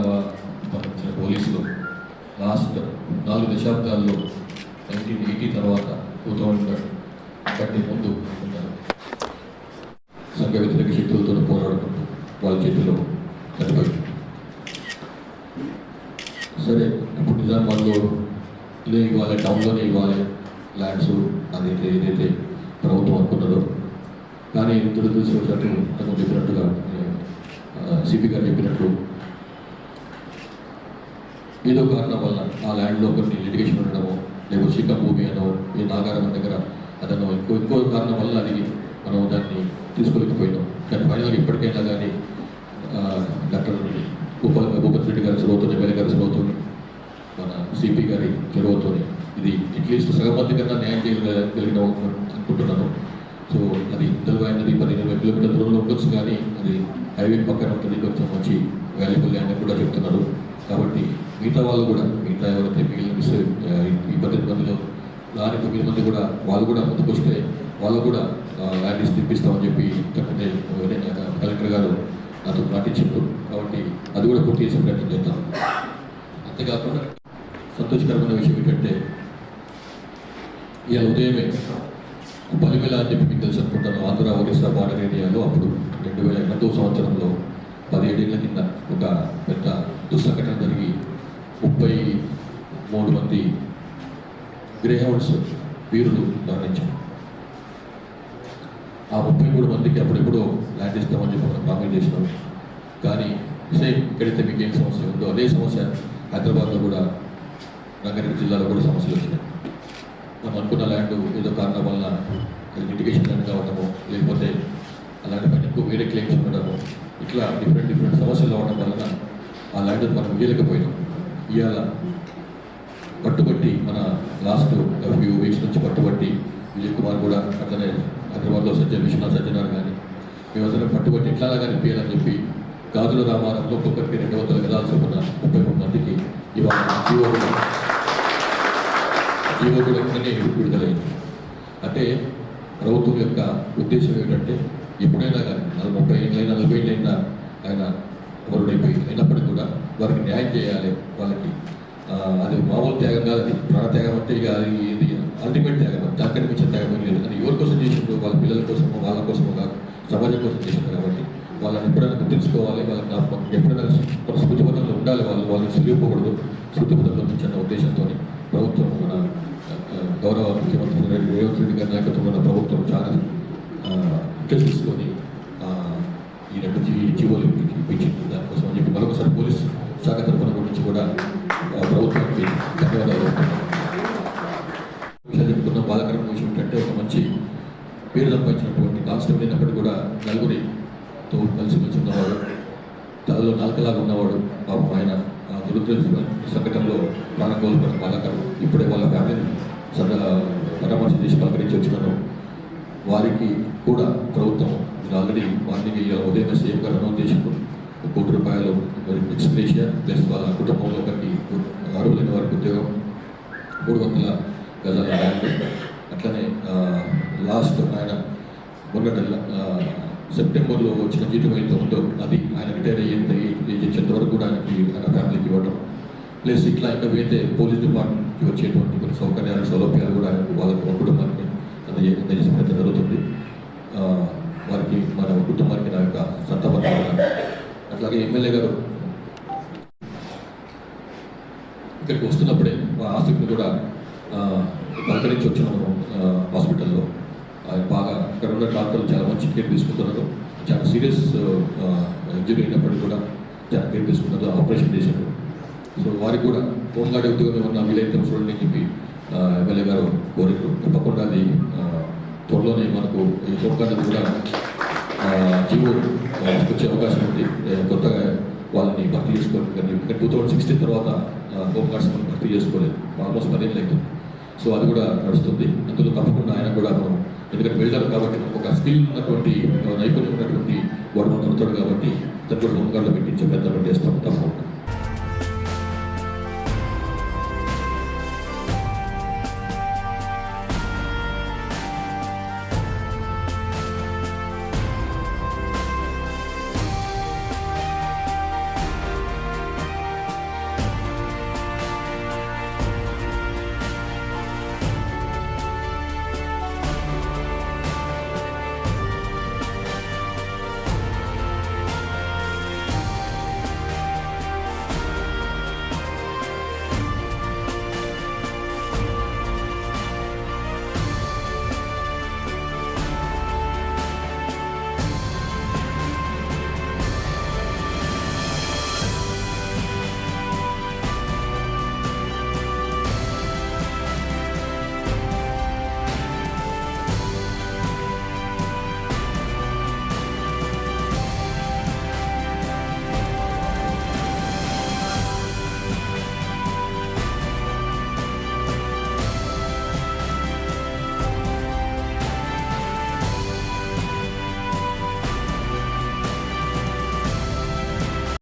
సంబంధించిన పోలీసులు లాస్ట్ నాలుగు దశాబ్దాల్లో నైన్టీన్ ఎయిటీ తర్వాత టూ థౌజండ్ కంటే ముందు ఉన్నారు సంఘ వ్యతిరేక శక్తులతో పోరాడుకుంటూ వాళ్ళ చేతిలో చనిపోయింది సరే ఇప్పుడు నిజామాబాద్లో ఇదే ఇవ్వాలి టౌన్లోనే ఇవ్వాలి ల్యాండ్స్ అదైతే ఏదైతే ప్రభుత్వం అనుకున్నదో. కానీ దురదృష్టవశాత్తు ఇంతకు చెప్పినట్టుగా సిపి గారు చెప్పినట్లు ఏదో కారణం వల్ల ఆ ల్యాండ్లో కొన్ని లిటిగేషన్ ఉండడమో లేకపోతే శిఖ భూమి అనో ఈ నాగారం దగ్గర అదనో ఇంకో ఇంకో కారణం వల్ల అది మనం దాన్ని తీసుకోలేకపోయినాం. కానీ ఫైనల్గా ఇప్పటికైనా కానీ డాక్టర్ భూప భూపతి రెడ్డి గారి చొరవతోని ఎమ్మెల్యే గారి చొరవతోని మన సిపి గారి చొరవతోని ఇది అట్లీస్ట్ సగం కన్నా న్యాయం చేయగలిగిన అనుకుంటున్నాను. సో అది తెలుగు నది పదిహేను ఇరవై కిలోమీటర్ల దూరంలో ఉండొచ్చు కానీ అది హైవే పక్కన ఉంటుంది కొంచెం మంచి వాల్యుబుల్ ల్యాండ్ అని కూడా చెప్తున్నారు. కాబట్టి మిగతా వాళ్ళు కూడా మిగతా ఎవరైతే మిగిలిన మిస్ ఆ, ఈ దాని తొమ్మిది మంది కూడా వాళ్ళు కూడా ముందుకొస్తే వాళ్ళు కూడా ల్యాండ్ తెప్పిస్తామని చెప్పి ఇంతకుముందే కలెక్టర్ గారు నాతో పాటించారు కాబట్టి అది కూడా పూర్తి చేసే ప్రయత్నం చేద్దాం. అంతేకాకుండా సంతోషకరమైన విషయం ఏంటంటే ఇవాళ ఉదయమే బలిమెల అని చెప్పి మీకు తెలుసు అనుకుంటాను. ఆంధ్ర ఒరిస్సా బార్డర్ ఏరియాలో అప్పుడు రెండు వేల ఎనిమిదో సంవత్సరంలో పదిహేడేళ్ళ కింద ఒక పెద్ద దుస్సంఘటన జరిగింది. ముప్పై మూడు మంది గ్రేహౌండ్స్ వీరులు మరణించారు. ఆ ముప్పై మూడు మందికి అప్పుడెప్పుడో ల్యాండ్ ఇస్తామని చెప్పి మనం ప్రామిస్ చేసినాం. కానీ సేమ్ ఎక్కడైతే మీకు ఏం సమస్య ఉందో అదే సమస్య హైదరాబాద్లో కూడా రంగారెడ్డి జిల్లాలో కూడా సమస్యలు వచ్చినాయి. మనం అనుకున్న ల్యాండ్ ఏదో కారణం వల్ల లిటిగేషన్ ల్యాండ్ కావడము లేకపోతే అలాంటి పని ఎక్కువ వేరే క్లెయిమ్స్ ఉండడము ఇట్లా డిఫరెంట్ డిఫరెంట్ సమస్యలు అవడం వలన ఆ ల్యాండ్ మనం ఇవ్వలేకపోయినాం ఇవాళ పట్టుబట్టి మన లాస్ట్ ఫ్యూ వీక్స్ నుంచి పట్టుబట్టి విజయ్ కుమార్ కూడా అట్లనే హైదరాబాద్లో సజ్జన్ విశ్వనాథ్ సజ్జనార్ కానీ మేమందరం పట్టుబట్టి ఇట్లాగా కనిపించాలని చెప్పి గాజుల రామారంలో ఒక్కొక్కరికి రెండు వందల గదాలు చొప్పున ముప్పై మూడు మందికి ఇవాళ జీవో కూడా జీవో కూడా వెంటనే విడుదలైంది. అంటే ప్రభుత్వం యొక్క ఉద్దేశం ఏంటంటే ఎప్పుడైనా కానీ నలభై ముప్పై ఏళ్ళైనా నలభై ఏళ్ళైనా ఆయన వరుడైపోయి అయినప్పటికీ కూడా వారికి న్యాయం చేయాలి వాళ్ళకి. అది మామూలు త్యాగం కాదు అది ప్రాణత్యాగం అంటే ఇక అది ఇది అల్టిమేట్ త్యాగం దానికి మించిన త్యాగం లేదు. అది ఎవరి కోసం చేసినప్పుడు వాళ్ళ పిల్లల కోసమో వాళ్ళ కోసమో కాదు సమాజం కోసం చేసిండ్రు కాబట్టి వాళ్ళని ఎప్పుడైనా గుర్తించుకోవాలి వాళ్ళకి ఎప్పుడైనా మన స్మృతిపథంలో ఉండాలి వాళ్ళు వాళ్ళని సులిపోకూడదు స్మృతిపథంలో ఉంచిన ఉద్దేశంతో ప్రభుత్వం మన గౌరవ ముఖ్యమంత్రి రేవంత్ రెడ్డి గారి నాయకత్వం ప్రభుత్వం చాలా ఇంట్రెస్ట్ తీసుకొని సంపాదించినటువంటి కూడా నలుగురితో కలిసి ఉన్నవాడు తలలో నాలుకలాగా ఉన్నవాడు పాపం ఆయన ఆ సంఘటనలో ప్రాణం కోల్పోయిన బాధాకరం ఇప్పుడే వాళ్ళ ఫ్యామిలీని సదా పరామర్శ చేసి పలకరించి వచ్చినాను. వారికి కూడా ప్రభుత్వం మీరు ఆల్రెడీ మార్నింగ్ ఉదయం సీఎం గారు అనౌన్స్ చేసిండ్రు. కోటి రూపాయలు మరి ఎక్స్ప్రేషియా ప్లస్ వాళ్ళ కుటుంబంలో ఒకరికి అర్హులైన వారికి ఉద్యోగం మూడు వందల గజాల బ్యాంకు. అట్లనే లాస్ట్ ఆయన మొన్న సెప్టెంబర్లో వచ్చిన జీతం అయితే ఉందో అది ఆయన రిటైర్ అయ్యేంత ఏజ్ వచ్చేంత వరకు కూడా ఆయనకి ఆయన ఫ్యామిలీకి ఇవ్వడం ప్లస్ ఇట్లా ఇంకా అయితే పోలీస్ డిపార్ట్మెంట్కి వచ్చేటువంటి కొన్ని సౌకర్యాలు సౌలభ్యాలు కూడా ఆయన వాళ్ళకి కుటుంబానికి అందజే ప్రయత్నం జరుగుతుంది. వారికి మన కుటుంబానికి నా యొక్క సంతాపత్రం అట్లాగే ఎమ్మెల్యే గారు ఇక్కడికి వస్తున్నప్పుడే మా ఆసక్తిని కూడా పలకరించి వచ్చినాము హాస్పిటల్లో. ఆయన బాగా ఇక్కడ డాక్టర్లు చాలా మంచి కేర్ తీసుకుంటున్నారు. చాలా సీరియస్ ఇంజరీ అయినప్పటికీ కూడా చాలా కేర్ తీసుకుంటున్నారు. ఆపరేషన్ చేశారు. సో వారికి కూడా హోంగార్డ్ ఉద్యోగంలో ఉన్న వీలైతే చూడండి అని చెప్పి ఎమ్మెల్యే గారు కోరికలు. తప్పకుండా అది త్వరలోనే మనకు ఈ హోంగార్డ్ కూడా జీవో వచ్చే అవకాశం ఉంది. కొత్తగా వాళ్ళని భర్తీ చేసుకోవాలి కానీ ఇంకా టూ థౌజండ్ సిక్స్టీన్ తర్వాత హోంగార్డ్స్ మనం భర్తీ చేసుకోలేదు. ఆల్మోస్ట్ పదిహేను అవుతుంది. సో అది కూడా నడుస్తుంది. అందులో తప్పకుండా ఆయన కూడా మనం ఎందుకంటే వెళ్తారు కాబట్టి ఒక స్కిల్ ఉన్నటువంటి నైపుణ్యం ఉన్నటువంటి వాడు మనం కాబట్టి తప్పుడు కూడా పెట్టించే పెద్ద చేస్తాం తప్పకుండా